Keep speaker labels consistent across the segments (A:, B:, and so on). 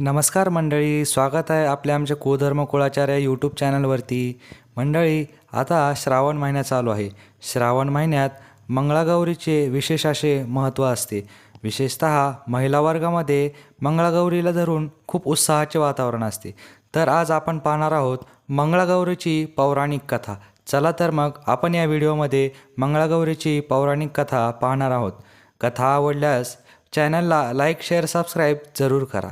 A: नमस्कार मंडळी स्वागत आहे आपल्या आमच्या कुधर्म कुळाचार्य यूट्यूब चॅनलवरती. मंडळी आता श्रावण महिना चालू आहे. श्रावण महिन्यात मंगळागौरीचे विशेष असे महत्त्व असते. विशेषत महिला वर्गामध्ये मंगळागौरीला धरून खूप उत्साहाचे वातावरण असते. तर आज आपण पाहणार आहोत मंगळागौरीची पौराणिक कथा. चला तर मग आपण या व्हिडिओमध्ये मंगळागौरीची पौराणिक कथा पाहणार आहोत. कथा आवडल्यास चॅनलला लाईक शेअर सबस्क्राईब जरूर करा.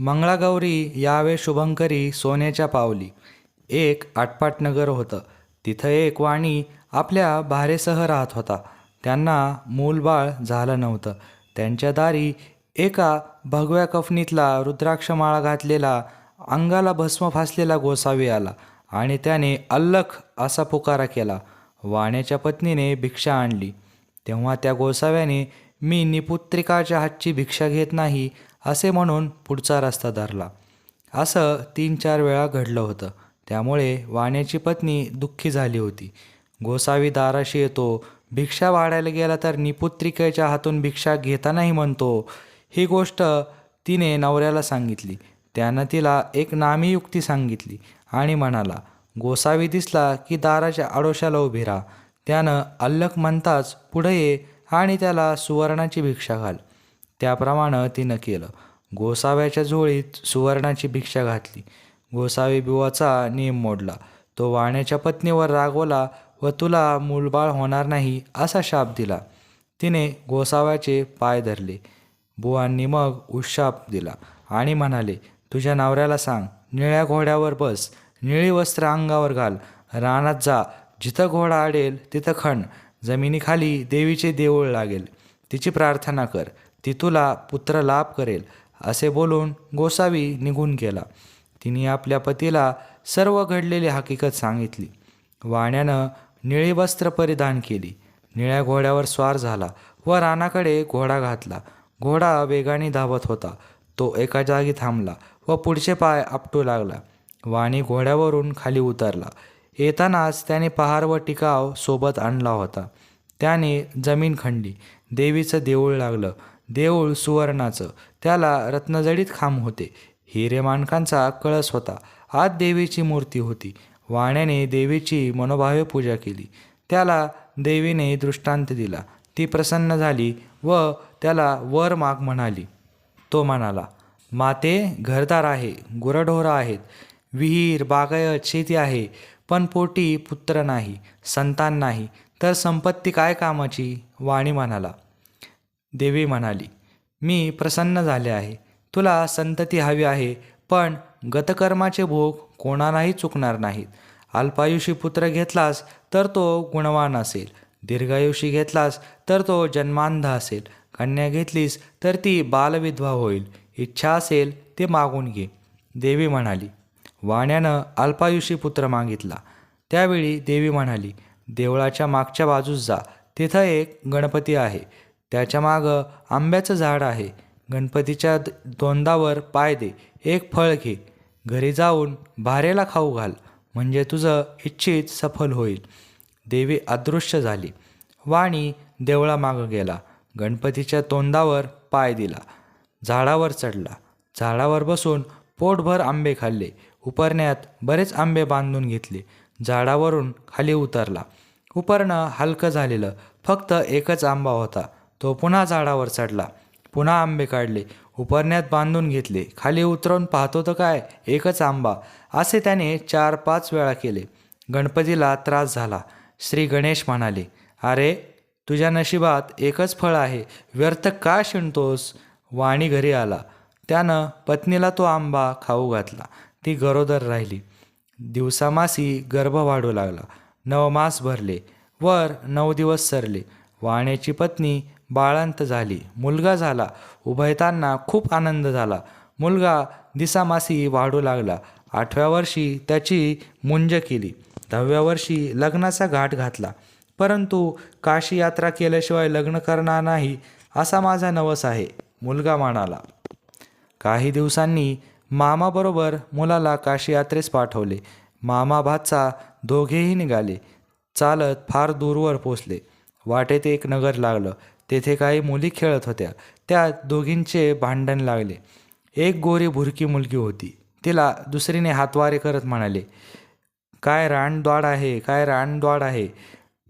A: मंगळागौरी यावे शुभंकरी सोन्याच्या पावली. एक आटपाट नगर होतं. तिथं एक वाणी आपल्या भारेसह राहत होता. त्यांना मूलबाळ झालं नव्हतं. त्यांच्या दारी एका भगव्या कफनीतला रुद्राक्षमाळा घातलेला अंगाला भस्म फासलेला गोसावी आला आणि त्याने अल्लख असा पुकारा केला. वाण्याच्या पत्नीने भिक्षा आणली. तेव्हा त्या गोसाव्याने मी निपुत्रिकाच्या हातची भिक्षा घेत नाही असे म्हणून पुढचा रस्ता धरला. असं तीन चार वेळा घडलं होतं. त्यामुळे वाण्याची पत्नी दुःखी झाली होती. गोसावी दाराशी येतो. भिक्षा वाढायला गेला तर निपुत्रिकेच्या हातून भिक्षा घेतानाही म्हणतो. ही गोष्ट तिने नवऱ्याला सांगितली. त्यानं तिला एक नामी युक्ती सांगितली आणि म्हणाला गोसावी दिसला की दाराच्या आडोशाला उभी राहा. त्यानं अल्लक म्हणताच पुढे ये आणि त्याला सुवर्णाची भिक्षा घाल. त्याप्रमाणे तिनं केलं. गोसाव्याच्या झोळीत सुवर्णाची भिक्षा घातली. गोसावी बिवाचा नियम मोडला. तो वाण्याच्या पत्नीवर रागवला व तुला मूलबाळ होणार नाही असा शाप दिला. तिने गोसाव्याचे पाय धरले. बुवांनी मग उशाप दिला आणि म्हणाले तुझ्या नवऱ्याला सांग. निळ्या घोड्यावर बस. निळी वस्त्र अंगावर घाल. रानात जा. जिथं घोडा आडेल तिथं खण. जमिनीखाली देवीचे देऊळ लागेल. तिची प्रार्थना कर. ती तुला पुत्र लाभ करेल असे बोलून गोसावी निघून गेला. तिने आपल्या पतीला सर्व घडलेली हकीकत सांगितली. वाण्यानं निळी वस्त्र परिधान केली. निळ्या घोड्यावर स्वार झाला व रानाकडे घोडा घातला. घोडा वेगाने धावत होता. तो एका जागी थांबला व पुढचे पाय आपटू लागला. वाणी घोड्यावरून खाली उतरला. येतानाच त्याने पहार व टिकाव सोबत आणला होता. त्याने जमीन खंडी देवीचं देऊळ लागलं. देऊळ सुवर्णाचं. त्याला रत्नजडीत खांब होते. हिरे माणकांचा कळस होता. आत देवीची मूर्ती होती. वाण्याने देवीची मनोभावे पूजा केली. त्याला देवीने दृष्टांत दिला. ती प्रसन्न झाली व त्याला वर माग म्हणाली. तो म्हणाला माते घरदार आहे गुरढोरं आहेत. विहीर बागायत शेती आहे पण पोटी पुत्र नाही संतान नाही. तर संपत्ती काय कामाची? वाणी म्हणाला. देवी म्हणाली मी प्रसन्न झाले आहे. तुला संतती हवी आहे पण गतकर्माचे भोग कोणालाही चुकणार नाहीत. अल्पायुषी पुत्र घेतलास तर तो गुणवान असेल. दीर्घायुषी घेतलास तर तो जन्मांध असेल. कन्या घेतलीस तर ती बालविधवा होईल. इच्छा असेल ते मागून घे. देवी म्हणाली. वाण्यानं अल्पायुषी पुत्र मागितला. त्यावेळी देवी म्हणाली देवळाच्या मागच्या बाजूस जा. तिथं एक गणपती आहे. त्याच्या मागं आंब्याचं झाड आहे. गणपतीच्या दोंदावर पाय दे. एक फळ घे. घरी जाऊन भारेला खाऊ घाल. म्हणजे तुझं इच्छित सफल होईल. देवी अदृश्य झाली. वाणी देवळामागं गेला. गणपतीच्या तोंडावर पाय दिला. झाडावर चढला. झाडावर बसून पोटभर आंबे खाल्ले. उपरण्यात बरेच आंबे बांधून घेतले. झाडावरून खाली उतरला. उपरणं हलकं झालेलं. फक्त एकच आंबा होता. तो पुन्हा झाडावर चढला. पुन्हा आंबे काढले. उपरण्यात बांधून घेतले. खाली उतरवून पाहतो तर काय? एकच आंबा. असे त्याने चार पाच वेळा केले. गणपतीला त्रास झाला. श्री गणेश म्हणाले अरे तुझ्या नशिबात एकच फळ आहे. व्यर्थ का शिणतोस वाणी घरी आला. त्यानं पत्नीला तो आंबा खाऊ घातला. ती गरोदर राहिली. दिवसामासी गर्भ वाढू लागला. नवमास भरले. वर नऊ दिवस सरले. वाण्याची पत्नी बाळंत झाली. मुलगा झाला. उभयतांना खूप आनंद झाला. मुलगा दिसामासी वाढू लागला. आठव्या वर्षी त्याची मुंज केली. दहाव्या वर्षी लग्नाचा घाट घातला. परंतु काशी यात्रा केल्याशिवाय लग्न करणार नाही असा माझा नवस आहे मुलगा म्हणाला. काही दिवसांनी मामाबरोबर मुलाला काशी यात्रेस पाठवले. मामा भाचा दोघेही निघाले. चालत फार दूरवर पोचले. वाटेत एक नगर लागलं. तेथे काही मुली खेळत होत्या. त्यात दोघींचे भांडण लागले. एक गोरी भुरकी मुलगी होती. तिला दुसरीने हातवारे करत म्हणाले काय रानद्वाड आहे काय रानद्वाड आहे.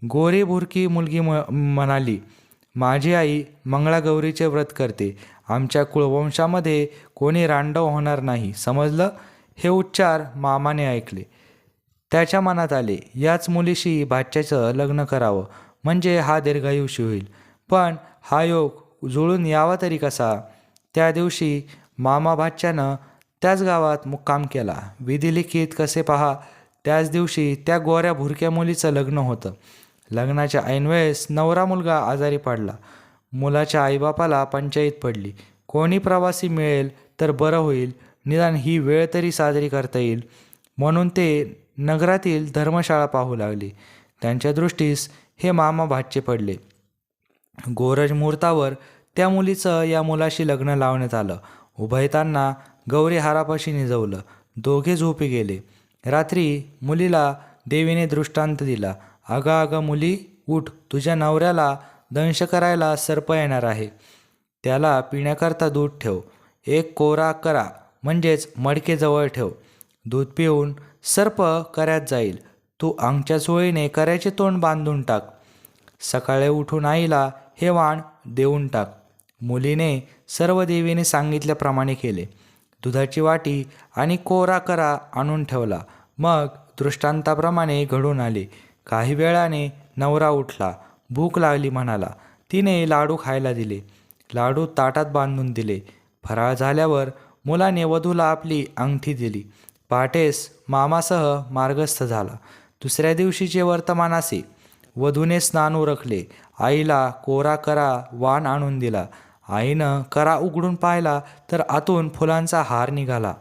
A: गोरी भुरकी मुलगी म म्हणाली माझी आई मंगळागौरीचे व्रत करते. आमच्या कुळवंशामध्ये कोणी रांडव होणार नाही. समजलं? हे उच्चार मामाने ऐकले. त्याच्या मनात आले याच मुलीशी भाच्याचं लग्न करावं. म्हणजे हा दीर्घायुषी होईल. पण हा योग जुळून यावा तरी कसा? त्या दिवशी मामा भाच्यानं त्याच गावात मुक्काम केला. विधिलिखित कसे पहा? त्याच दिवशी त्या गोऱ्या भुरक्या मुलीचं लग्न होतं. लग्नाच्या ऐनवेळेस नवरा मुलगा आजारी पडला. मुलाच्या आईबापाला पंचायत पडली. कोणी प्रवासी मिळेल तर बरं होईल. निदान ही वेळ तरी साजरी करता येईल. म्हणून ते नगरातील धर्मशाळा पाहू लागली. त्यांच्या दृष्टीस हे मामा भातचे पडले. गोरज मुहूर्तावर त्या मुलीचं या मुलाशी लग्न लावण्यात आलं. उभयतांना गौरी हारापाशी निजवलं. दोघे झोपी गेले. रात्री मुलीला देवीने दृष्टांत दिला. अगं अगं मुली उठ. तुझ्या नवऱ्याला दंश करायला सर्प येणार आहे. त्याला पिण्याकरता दूध ठेव. एक कोरा करा. म्हणजेच मडके जवळ ठेव. दूध पिऊन सर्प कऱ्यात जाईल. तू अंगच्या सोयीने कऱ्याचे तोंड बांधून टाक. सकाळी उठून आईला हे वाण देऊन टाक. मुलीने सर्व देवीने सांगितल्याप्रमाणे केले. दुधाची वाटी आणि कोरा करा आणून ठेवला. मग दृष्टांताप्रमाणे घडून आले. काही वेळाने नवरा उठला. भूक लागली म्हणाला. तिने लाडू खायला दिले. लाडू ताटात बांधून दिले. फराळ झाल्यावर मुलाने वधूला आपली अंगठी दिली. पहाटेस मामासह मार्गस्थ झाला. दुसऱ्या दिवशीचे वर्तमान असे. वधूने स्नान उरकले. आईला कोरा करा वाण आणून दिला. आईनं करा उघडून पाहिला तर आतून फुलांचा हार निघाला.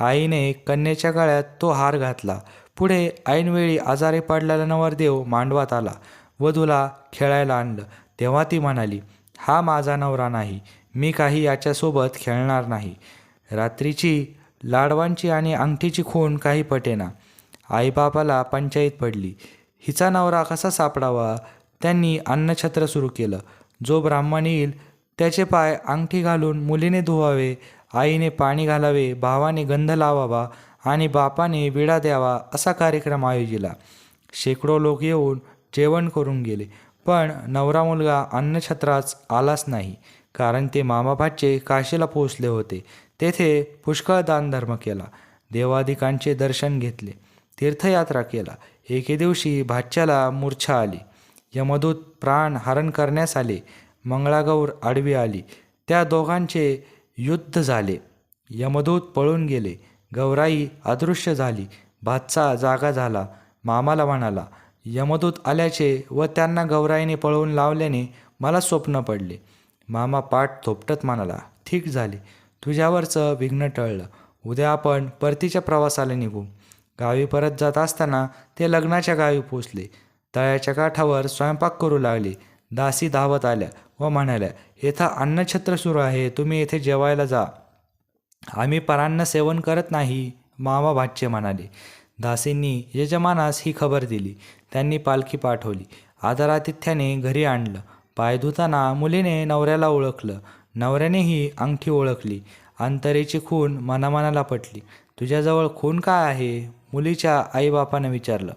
A: आईने कन्येच्या गळ्यात तो हार घातला. पुढे ऐनवेळी आजारी पडलेला नवरदेव मांडवात आला. वधूला खेळायला आणलं. तेव्हा ती म्हणाली हा माझा नवरा नाही. मी काही याच्यासोबत खेळणार नाही. रात्रीची लाडवांची आणि अंगठीची खून काही पटेना. आईबापाला पंचायत पडली. हिचा नवरा कसा सापडावा? त्यांनी अन्नछत्र सुरू केलं. जो ब्राह्मण येईल त्याचे पाय अंगठी घालून मुलीने धुवावे आईने पाणी घालावे भावाने गंध लावावा आणि बापाने विडा द्यावा असा कार्यक्रम आयोजिला. शेकडो लोक येऊन जेवण करून गेले पण नवरा मुलगा अन्नछत्राच आलाच नाही कारण ते मामाभाचे काशीला पोहोचले होते. तेथे पुष्कळ दानधर्म केला देवादिकांचे दर्शन घेतले तीर्थयात्रा केला. एके दिवशी भाच्याला मूर्छा आली. यमदूत प्राण हरण करण्यास आले. मंगळागौर आडवी आली. त्या दोघांचे युद्ध झाले. यमदूत पळून गेले. गौराई अदृश्य झाली. भातचा जागा झाला. मामाला म्हणाला यमदूत आल्याचे व त्यांना गौराईने पळवून लावल्याने मला स्वप्न पडले. मामा पाठ थोपटत म्हणाला ठीक झाले. तुझ्यावरचं विघ्न टळलं. उद्या आपण परतीच्या प्रवासाला निघू. गावी परत जात असताना ते लग्नाच्या गावी पोचले. तळ्याच्या काठावर स्वयंपाक करू लागले. दासी धावत आल्या व म्हणाल्या येथं अन्नछत्र सुरू आहे तुम्ही येथे जेवायला जा. आम्ही परान्न सेवन करत नाही मामा भाचे म्हणाले. दासींनी यजमानास ही खबर दिली. त्यांनी पालखी पाठवली. आदरातिथ्याने घरी आणलं. पाय धुताना मुलीने नवऱ्याला ओळखलं. नवऱ्यानेही अंगठी ओळखली. अंतरेची खून मनामनाला पटली. तुझ्याजवळ खून काय आहे? मुलीच्या आईबापानं विचारलं.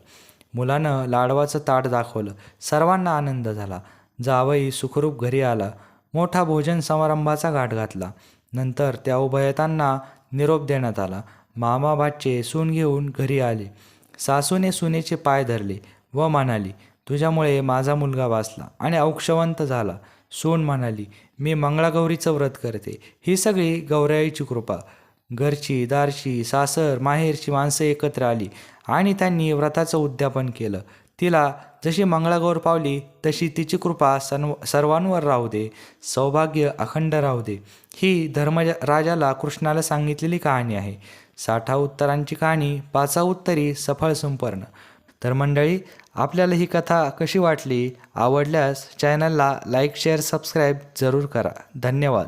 A: मुलानं लाडवाचं ताट दाखवलं. सर्वांना आनंद झाला. जावई सुखरूप घरी आला. मोठा भोजन समारंभाचा घाट घातला. नंतर त्या उभयतांना निरोप देण्यात आला. मामा भाचे सून घेऊन घरी आले. सासूने सुनेचे पाय धरले व म्हणाली तुझ्यामुळे माझा मुलगा वाचला आणि औक्षवंत झाला. सून म्हणाली मी मंगळागौरीचं व्रत करते. ही सगळी गौराईची कृपा. घरची दारशी सासर माहेरची माणसं एकत्र आली आणि त्यांनी व्रताचं उद्यापन केलं. तिला जशी मंगळागौर पावली तशी तिची कृपा सर्व सर्वांवर राहू दे सौभाग्य अखंड राहू दे. ही धर्मराजाला कृष्णाला सांगितलेली कहाणी आहे. साठा उत्तरांची कहाणी पाचा उत्तरी सफळ संपर्ण. तर मंडळी आपल्याला ही कथा कशी वाटली? आवडल्यास चॅनलला लाईक शेअर सबस्क्राईब जरूर करा. धन्यवाद.